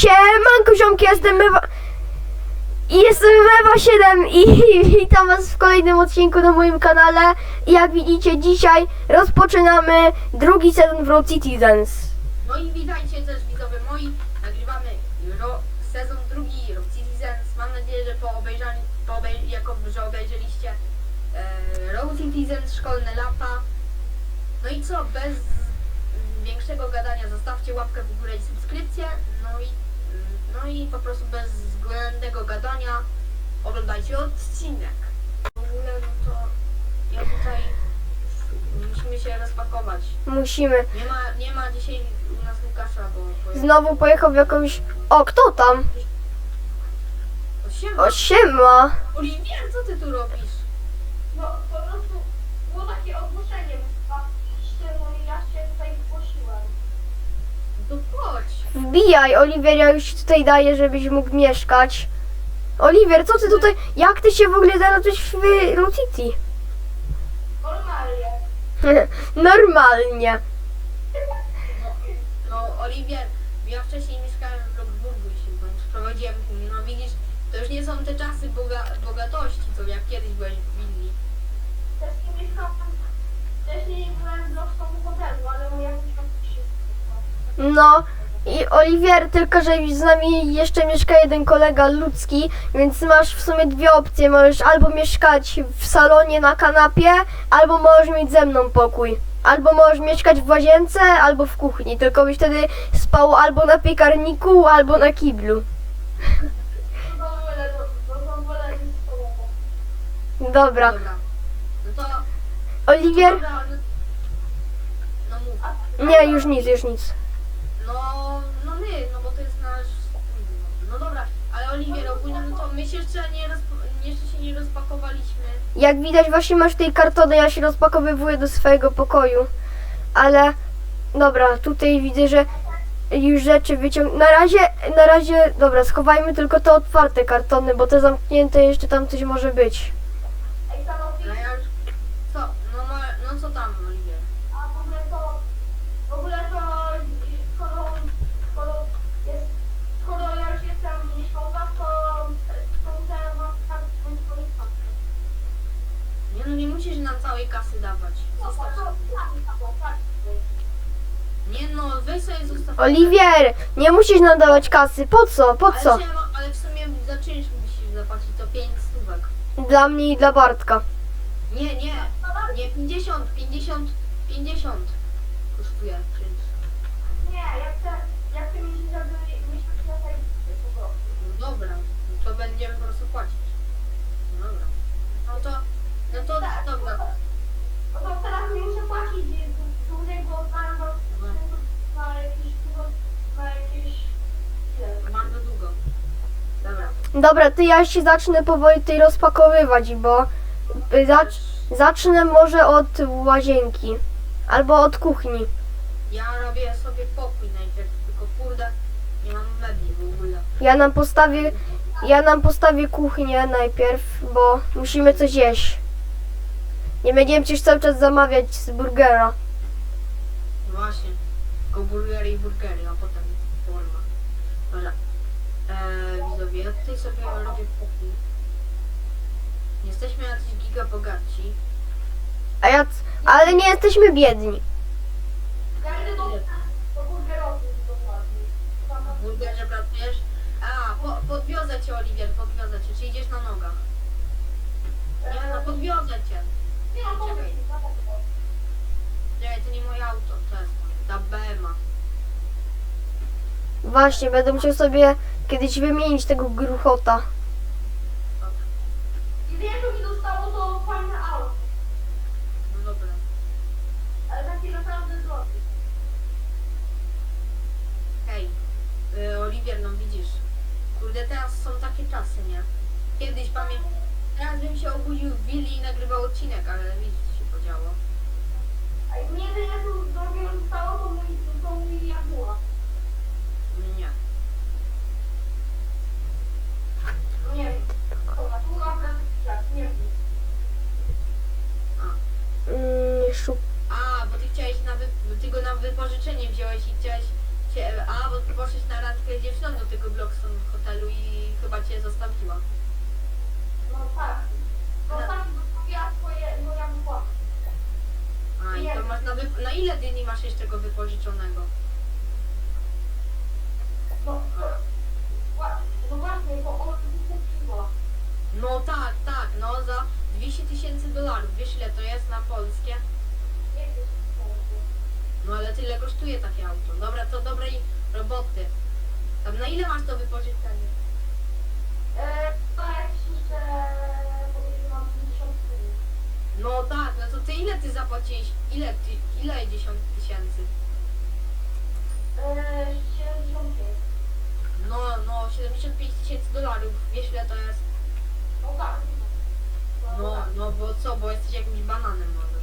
Siemanko ziomki, jestem Mewa... Jestem Mewa 7 i witam was w kolejnym odcinku na moim kanale. Jak widzicie dzisiaj rozpoczynamy drugi sezon w Road Citizens. No i witajcie też widzowie moi. Nagrywamy sezon drugi Rock Citizens. Mam nadzieję, że po obejrzaniu, po obej, jako, że obejrzeliście e, Rock Citizens, szkolne lata. No i co, bez większego gadania zostawcie łapkę w górę i subskrypcję. No i, no i po prostu bez względnego gadania oglądajcie odcinek. W ogóle no to ja tutaj musimy się rozpakować. Musimy. Nie ma, nie ma dzisiaj u nas Łukasza, bo. Znowu pojechał w jakąś... O, kto tam? O, siema. O, siema. Oliwier, co ty tu robisz? No po prostu było takie ogłoszenie a no i ja się tutaj zgłosiłem. No to chodź. Wbijaj, Oliwier, ja już ci tutaj daję, żebyś mógł mieszkać. Oliwier, co ty tutaj... Jak ty się w ogóle znalazłeś w Road City? Normalnie. Normalnie. No, Oliwier, ja wcześniej mieszkałem w Rockburgu i się tam sprowadziłem. No widzisz, to już nie są te czasy boga, bogatości, co jak kiedyś byłeś w willi. Też nie mieszkałam, wcześniej byłem w Lowską hotelu, ale wszystko. No i Oliwier, tylko że z nami jeszcze mieszka jeden kolega ludzki, więc masz w sumie dwie opcje. Możesz albo mieszkać w salonie na kanapie, albo możesz mieć ze mną pokój. Albo możesz mieszkać w łazience, albo w kuchni, tylko byś wtedy spał albo na piekarniku, albo na kiblu. Dobra. No. Oliwier? Nie, już nic, już nic. No, no my, no bo to jest nasz... No dobra, ale Oliwier, ogólnie no to my się jeszcze nie, jeszcze się nie rozpakowaliśmy. Jak widać właśnie masz tej kartony, ja się rozpakowywuję do swojego pokoju. Ale dobra, tutaj widzę, że już rzeczy wyciąg... Na razie, na razie, dobra, schowajmy tylko te otwarte kartony, bo te zamknięte jeszcze tam coś może być. Ej, stanowi, No ja już... Co? No, no, no co tam, Oliwier? a w ogóle to, w ogóle to, skoro, skoro jest, skoro ja już jestem mieszkał was, to, to musiałem wam tam swoich faktur. Nie no, nie musisz nam całej kasy dawać. Zostaw sobie. Nie no, weź sobie zostaw. Oliwier, nie musisz nam dawać kasy. Po co? Po co? Ale, się, ale w sumie za czynsz musisz zapłacić to 5 stówek. Dla mnie i dla Bartka. Nie, nie, nie 50, 50, 50 kosztuje czynsz. Nie, ja chcę, ja chcę mieć, żeby mieszkać na tej po prostu. No dobra, to będziemy po prostu płacić. No dobra. No to, no to Tak, dobra. No to teraz nie muszę płacić dłużej, bo do, jakieś, na jakieś, ile? Mam długo. Dobra. Dobra, to ja się zacznę powoli tutaj rozpakowywać, bo zacz, zacznę może od łazienki. Albo od kuchni. Ja robię sobie pokój najpierw, tylko kurde, nie mam mebli w ogóle. Ja nam postawię, ja nam postawię kuchnię najpierw, bo musimy coś jeść. Nie będziemy przecież cały czas zamawiać z burgera. No właśnie. Tylko burgery i burgery, a potem forma. Dobra. Eee, widzowie, ja tutaj sobie robię pokój. Jesteśmy jacyś giga bogaci. A ja, c- ale nie jesteśmy biedni. Idę do, do burgerowni dokładnie. Tam W burgerze pracujesz? A, po, podwiozę cię, Oliwier, podwiozę cię. Czy idziesz na nogach? Nie, no podwiozę cię. Nie na pewno. Nie, to nie moje auto, to jest. Ta BMA. Właśnie, będę musiał sobie kiedyś wymienić tego gruchota. Jedynie co mi zostało to fajne auto, No dobra. ale takie naprawdę drogie. Hej, y, Oliwier, no widzisz, kurde, teraz są takie czasy, nie? Kiedyś pamiętam, teraz bym się obudził w willi i nagrywał odcinek, ale widzisz, co się podziało. A mnie jedynie co drogiego zostało to mój, to mój Jaguar. Nie. No nie wiem, to natura, tak, nie wiem. Mm, szup. A, bo ty chciałeś na wy... ty go na wypożyczenie wziąłeś i chciałeś się... A, bo poszłeś na randkę dziewczyną do tego Blockstone hotelu i chyba cię zostawiła. No tak. No tak, zostawiła swoje, moja wypłata. A i to masz na, na ile dni masz jeszcze go wypożyczonego? No, wła- no właśnie, bo on wykupiła. No tak, tak, no za 200 tysięcy dolarów. Wiesz ile to jest na polskie? Nie wiem. No ale tyle kosztuje takie auto. Dobra, to dobrej roboty. Tam na ile masz to wypożyczenie? E, jeszcze, podejrzewam, 50 tysięcy. No tak, no to ty ile ty zapłaciłeś? Ile ty, ile 10 tysięcy? E, 75. No, no 75 tysięcy dolarów. Wiesz ile to jest? No tak. No, no bo co, bo jesteś jakimś bananem może.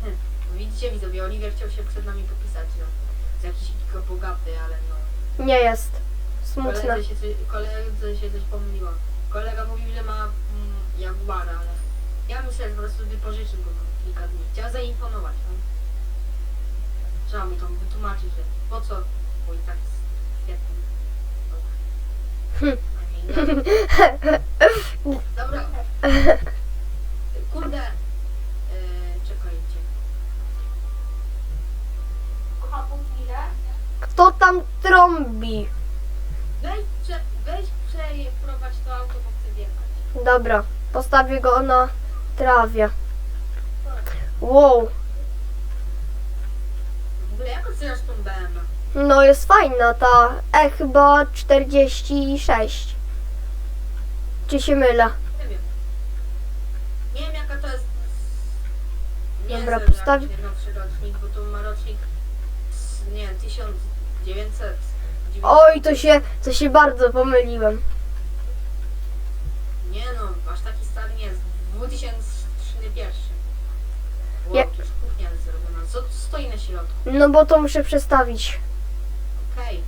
Super. Widzicie widzowie, Oliver chciał się przed nami popisać, no. Z jakiś tylko bogaty, ale no. Nie jest. Smutne. Koledze się, coś- koledze się coś pomyliło. Kolega mówił, że ma mm, Jaguara, ale ja myślę, że po prostu wypożyczył go na kilka dni. Chciał zaimponować, no. Trzeba mu to wytłumaczyć, że po co, bo i tak jest świetny. Hm. Dobra. Dobra. Kurde. Yy, czekajcie. Aha, po chwilę. Kto tam trąbi? Weź, prze, weź przeprowadź to auto, bo chcę wjechać. Dobra, postawię go na trawie. Wow, W ogóle jak oceniasz tą BMW? no jest fajna ta E chyba 46. Czy się mylę? Nie wiem. Nie wiem jaka to jest. Nie Dobra, nowszy rocznik, bo to ma rocznik. z- Nie wiem, 1900. Oj, to się, to się bardzo pomyliłem. Nie no, aż taki stary nie jest. 2001. Wow, Ja- to już kuchnia jest zrobiona. Co tu stoi na środku? No bo to muszę przestawić. Okej.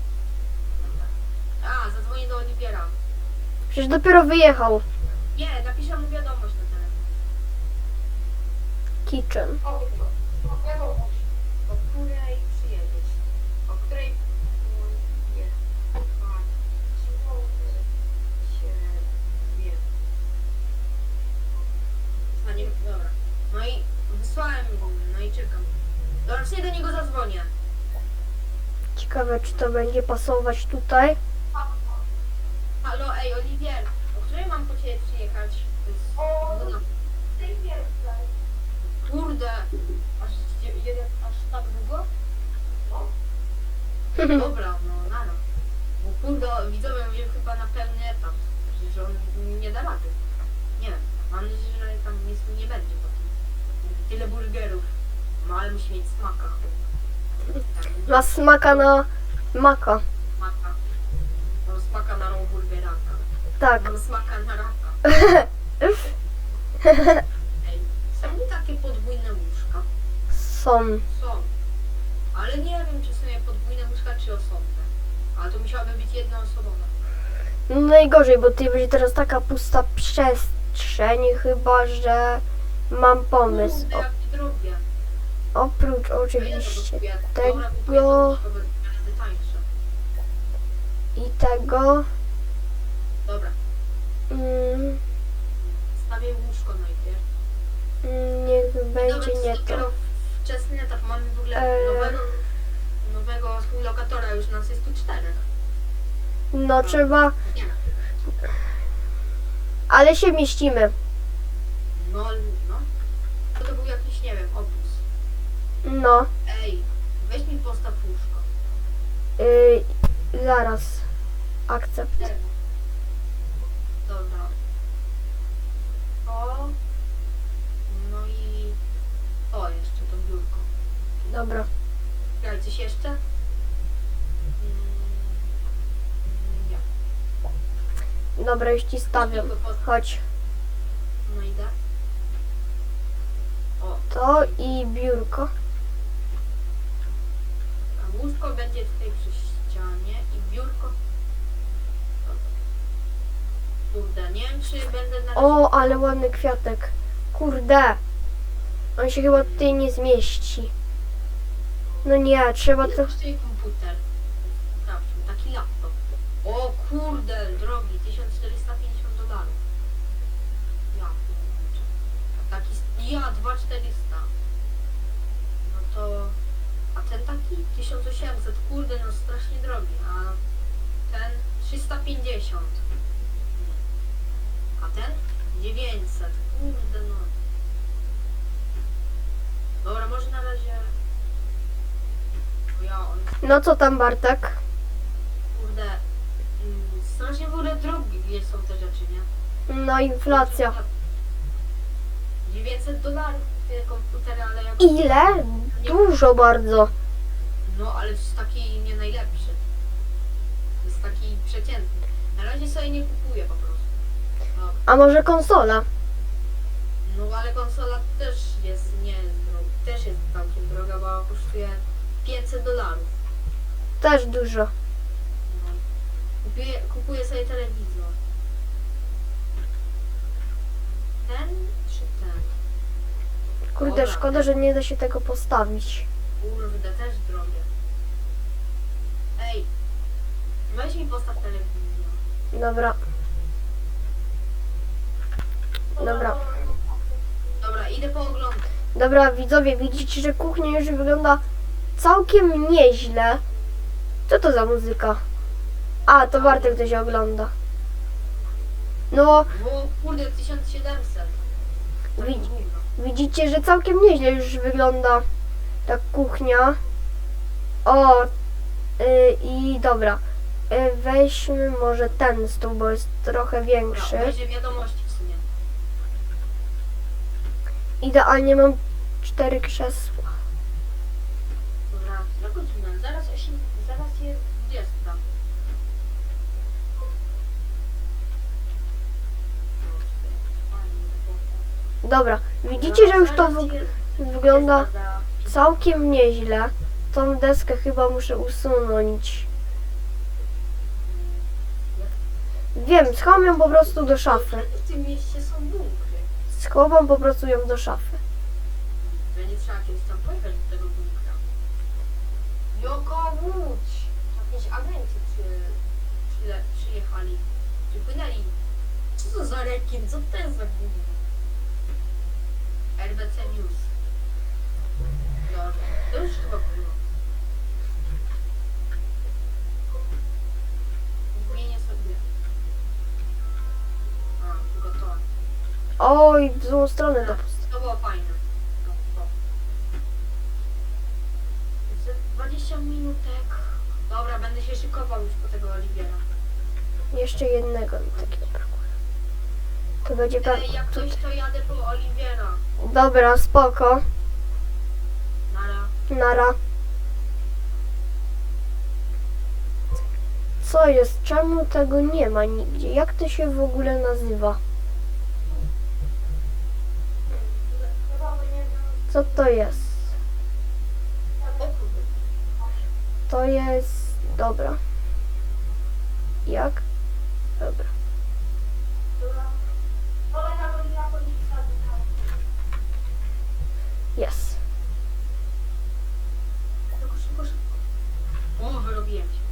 A, zadzwonię do Oliwiera. Przecież dopiero wyjechał. Nie, napiszę mu wiadomość na telefon. Kitchen. O, no, wiadomo. O której przyjedziesz? O której pojechać ciebie? A nie, dobra. No i wysłałem go, no i czekam. Sobie do niego zadzwonię. Ciekawe, czy to będzie pasować tutaj. Halo, ej, Oliwier, o której mam po ciebie przyjechać? To jest O, godzina. tej pierwszej. Kurde, aż dzie- jeden, aż tak długo? No. Dobra, no nara. Bo kurde, widzowie mówię chyba na pełny etap, że on nie da rady. Nie wiem, mam nadzieję, że tam nic nie będzie potem. Tyle burgerów. No ale musi mieć smaka. Tak, Ma smaka na maka. smaka. Mam smaka na rogu burgeraka. Tak. Mam smaka na raka. Ej, są takie podwójne łóżka? Są. Są. Ale nie wiem, czy są je podwójne łóżka, czy osobne. Ale to musiałaby być jednoosobowe. No najgorzej, bo tutaj będzie teraz taka pusta przestrzeń, chyba że mam pomysł. Kurde, jakie drogie. Oprócz oczywiście tego i tego. Dobra, Mm, stawię łóżko najpierw. mm, niech będzie nie to wczesny etap. Mamy w ogóle Eee. nowego, nowego współlokatora, już nas jest tu czterech. No trzeba, Nie. ale się mieścimy. No, no. To, to był jakiś, nie wiem, obóz. No, Ej, weź mi postaw łóżko. yy, zaraz. Akcept. Tego. Dobra. O. No i... O, jeszcze to biurko. Dobra. Graj coś jeszcze? Mm, Nie. Dobra, już ci stawiam. Chodź. No idę. O, To i biurko. Łóżko będzie tutaj przy ścianie i biurko. Kurde, nie wiem czy będę na razie... O, ale ładny kwiatek. Kurde. On się chyba tutaj nie zmieści. No nie, trzeba Ile to... kosztuje komputer? Sprawdźmy, taki laptop. O kurde, drogi, 1450 dolarów. Ja pierniczę. Taki, ja, 2400. No to, a ten taki 1800, kurde, no strasznie drogi, a ten 350. A ten 900, kurde no. Dobra, może na razie... Bo ja, on No co tam Bartek? Kurde, mm, strasznie w ogóle drogie są te rzeczy, nie? No inflacja. 900 dolarów te komputery, ale jak... Ile? Dużo bardzo. No, ale to jest taki nie najlepszy. To jest taki przeciętny. Na razie sobie nie kupuję po prostu. No, A może konsola? no ale konsola też jest nie jest droga. Też jest całkiem droga, bo kosztuje 500 dolarów. Też dużo. No. Kupuję, kupuję sobie telewizor. Ten czy ten? Kurde, Dobra. szkoda, że nie da się tego postawić. Kurde, też drogie. Ej, weź mi postaw telewizję. Dobra, dobra. Dobra, idę po ogląd. Dobra, widzowie, widzicie, że kuchnia już wygląda całkiem nieźle. Co to za muzyka? A, to Bartek to się ogląda. No, Bo kurde, 1700. Tak Widz- gówno. widzicie, że całkiem nieźle już wygląda ta kuchnia. O, y, i dobra. Y, weźmy może ten stół, bo jest trochę większy. Dobra, będzie wiadomości w sumie. Idealnie mam cztery krzesła. Dobra. Zaraz, zaraz jest 20. No, czekaj, fajnie, bo- Dobra, widzicie, że już to wygląda 20 za- całkiem nieźle. Tą deskę chyba muszę usunąć. Wiem, schowam ją po prostu do szafy. W tym mieście są bunkry. Schowam po prostu ją do szafy. Nie trzeba kiedyś tam pojechać do tego bunkra. Joko Łódź! Jakieś agenci przy, przy, przyjechali. Przypłynęli. Co to za rekin? Co to jest za gówno? RBC News. Dobra, to już chyba Złą stronę to post- To było fajne. No, to. Za 20 minutek. Dobra, będę się szykował już po tego Oliwiera. Jeszcze jednego mi takiego brakuje. To będzie pewnie. Ej, jak coś to jadę po Oliwiera. Dobra, spoko. Nara. Nara. Co jest? Czemu tego nie ma nigdzie? Jak to się w ogóle nazywa? Co to jest? To jest... Dobra. Jak? Dobra. Kolejna godzina policja. Jest. Szybko, szybko, szybko. O, wyrobiłem się.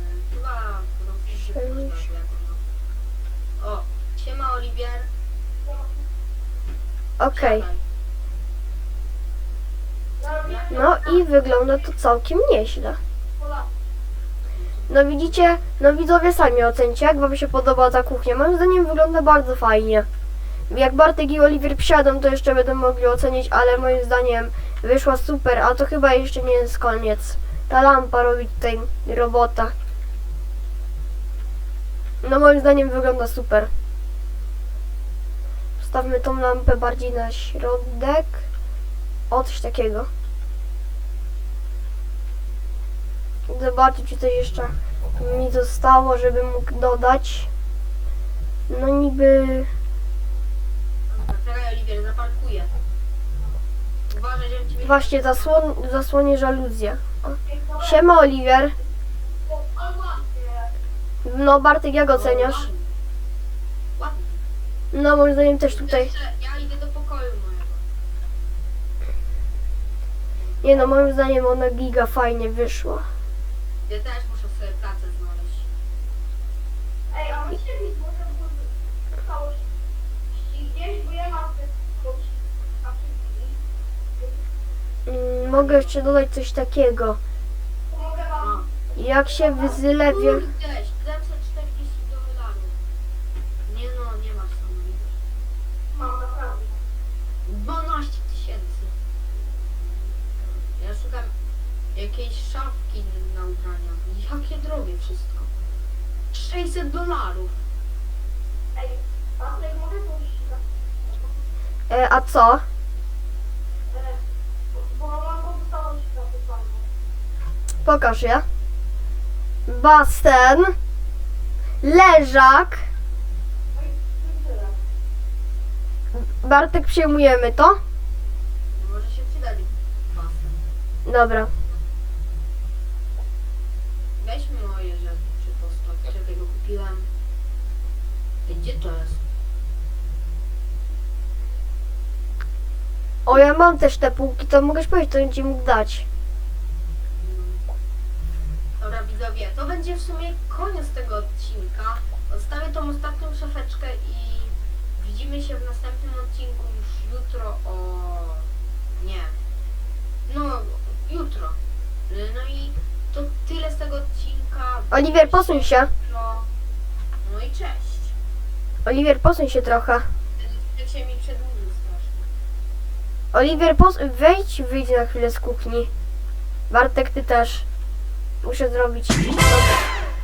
E, Chyba... Sześć. O, siema Oliwier. Okej. No i wygląda to całkiem nieźle. No widzicie, no widzowie sami ocencie, jak wam się podoba ta kuchnia. Moim zdaniem wygląda bardzo fajnie. Jak Bartek i Oliwier przyjadą, to jeszcze będą mogli ocenić, ale moim zdaniem wyszła super, a to chyba jeszcze nie jest koniec. Ta lampa robi tutaj robota. No moim zdaniem wygląda super. Postawmy tą lampę bardziej na środek. O, coś takiego. Zobaczę, czy coś jeszcze mi zostało, żebym mógł dodać. No niby... Dobra, Czekaj Oliwier, zaparkuję. Uważaj, żebym ciebie... Właśnie zasłon, zasłonię żaluzję. Siema Oliwier. No Bartek, jak oceniasz? No moim zdaniem też tutaj. Jeszcze ja idę do pokoju mojego. Nie no, moim zdaniem ona giga fajnie wyszła. Ja też muszę sobie pracę znaleźć. Ej, a myślę, że może całość gdzieś, bo ja mam te Mm, mogę jeszcze dodać coś takiego. Pomogę wam. Jak się wyzylewie... Kurde, 740 dolarów. Nie no, nie masz tam widzisz. Mam naprawdę. 12 tysięcy. Ja szukam jakiejś szafki na ubrania. Jakie drogie wszystko. 600 dolarów. Ej, Patryk, mogę coś E, a co? Bo mam na. Pokaż je. Basen. Leżak. Bartek, przyjmujemy to? Może się przydać basen. Dobra. Weźmy moje rzeczy po stopie, że tego kupiłem. Gdzie to jest? O, ja mam też te półki, to mogę powiedzieć, to bym ci mógł dać. Dobra widzowie, to będzie w sumie koniec tego odcinka. Odstawię tą ostatnią szafeczkę i widzimy się w następnym odcinku już jutro o... nie. No, jutro. No i to tyle z tego odcinka. Oliwier, posuń się. Jutro. No i cześć. Oliwier, posuń się trochę. Się mi strasznie. Oliwier, pos... wejdź, wyjdź na chwilę z kuchni. Bartek, ty też. Muszę zrobić... Dobra.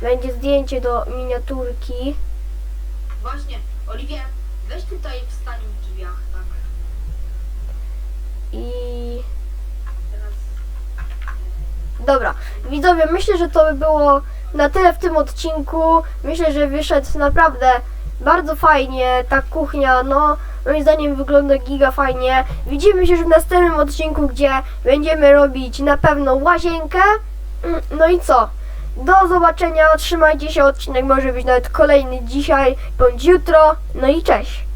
Będzie zdjęcie do miniaturki. Właśnie, Oliwie, weź tutaj wstań w drzwiach, tak. I... Dobra, widzowie, myślę, że to by było na tyle w tym odcinku. Myślę, że wyszedł naprawdę bardzo fajnie. Ta kuchnia, no, moim zdaniem wygląda giga fajnie. Widzimy się już w następnym odcinku, gdzie będziemy robić na pewno łazienkę. No i co? Do zobaczenia, trzymajcie się, odcinek może być nawet kolejny dzisiaj bądź jutro. No i cześć!